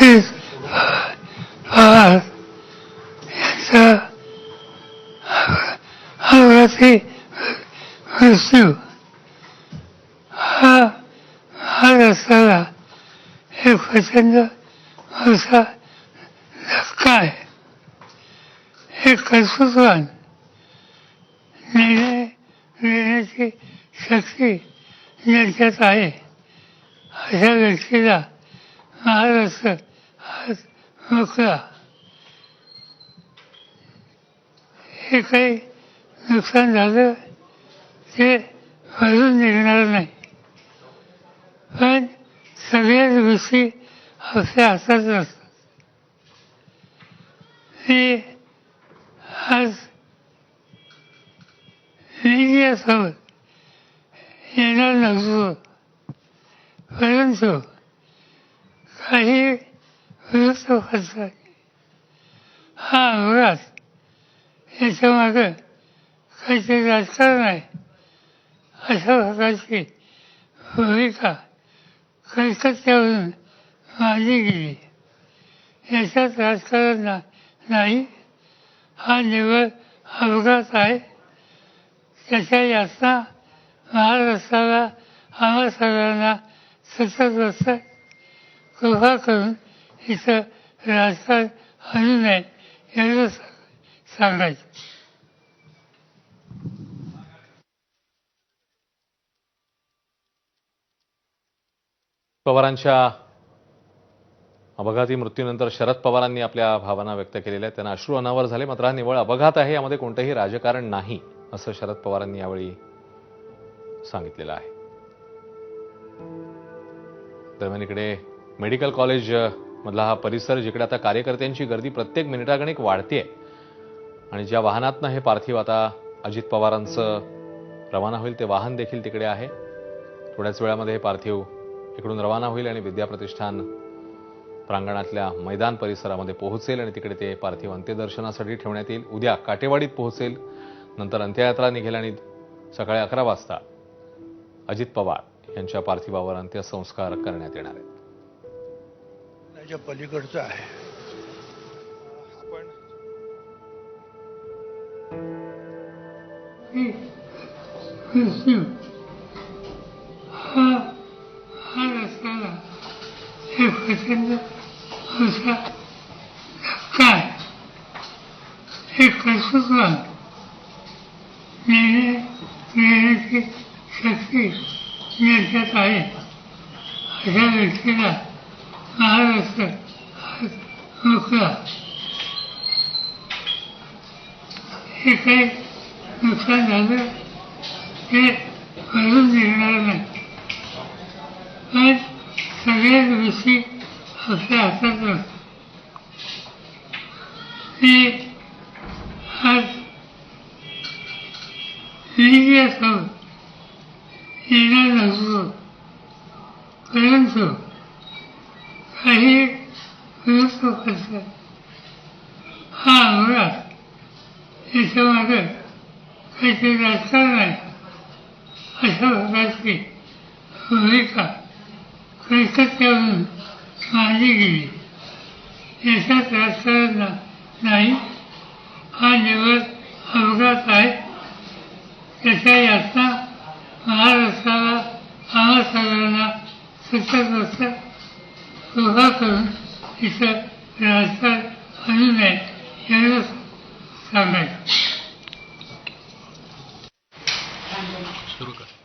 पवार यांचा अपघाती मृत्यू हा हा रस्त्याला एक प्रचंड मोठा धक्का आहे एक कर्तृत्वान निर्णय घेण्याची शक्ती ज्यांच्यात आहे अशा व्यक्तीला महाराष्ट्र आज हे काही नुकसान झालं ते अजून निघणार नाही. पण सगळ्याच गोष्टी आपल्या हातात नसतात मी आज मीडियासोबत येणार नसतो परंतु काही वृत्तपत्रांनी हा अपघात याच्यामागं काहीतरी राजकारण आहे अशा प्रकारची भूमिका कलकत्त्यावरून मांडली गेली याच्यात राजकारण नाही हा निवड अपघात आहे त्याच्या यातना महाराष्ट्राला आम्हा सगळ्यांना सतत बसतात कृपा करून इथं रास्ता अजून आहे सांगायचं. पवारांच्या अपघाती मृत्यूनंतर शरद पवारांनी आपल्या भावना व्यक्त केलेल्या आहेत. त्यांना अश्रू अनावर झाले मात्र हा निवळ अपघात आहे यामध्ये कोणतंही राजकारण नाही असं शरद पवारांनी यावेळी सांगितलेलं आहे. दरम्यान इकडे मेडिकल कॉलेज मधला हा परिसर जिकडे आता कार्यकर्त्यांची गर्दी प्रत्येक मिनिटागणिक वाढते आणि ज्या वाहनातनं हे पार्थिव आता अजित पवारांचं रवाना होईल ते वाहन देखील तिकडे आहे. थोड्याच वेळामध्ये हे पार्थिव इकडून रवाना होईल आणि विद्याप्रतिष्ठान प्रांगणातल्या मैदान परिसरामध्ये पोहोचेल आणि तिकडे ते पार्थिव अंत्यदर्शनासाठी ठेवण्यात येईल. उद्या काटेवाडीत पोहोचेल. नंतर अंत्ययात्रा निघेल आणि सकाळी अकरा वाजता अजित पवार यांच्या पार्थिवावर अंत्यसंस्कार करण्यात येणार आहेत. त्याच्या पलीकडचं आहे. मृत्यू हा हा शक्ती ज्यांच्यात आहे. अशा व्यक्तीला महाराष्ट्र हे काही नुकसान झालं हे भरून निघणार नाही पण सगळ्याच गोष्टी आपल्या हातात मी आज लिंग येणार नसतो परंतु काही वृत्तपत्रात हा अपघात याच्यामध्ये काहीतरी राजकारण आहे अशा प्रकारची भूमिका कलकत्त्यावरून मांडली गेली. याच्यात राजकारण नाही. हा निवड अपघात आहे. त्याच्या यातना महाराष्ट्राला आम्हा सगळ्यांना सतत असतात कृपा करून इथं राजकारण आणू नये एवढं सांगायचं सुरू कर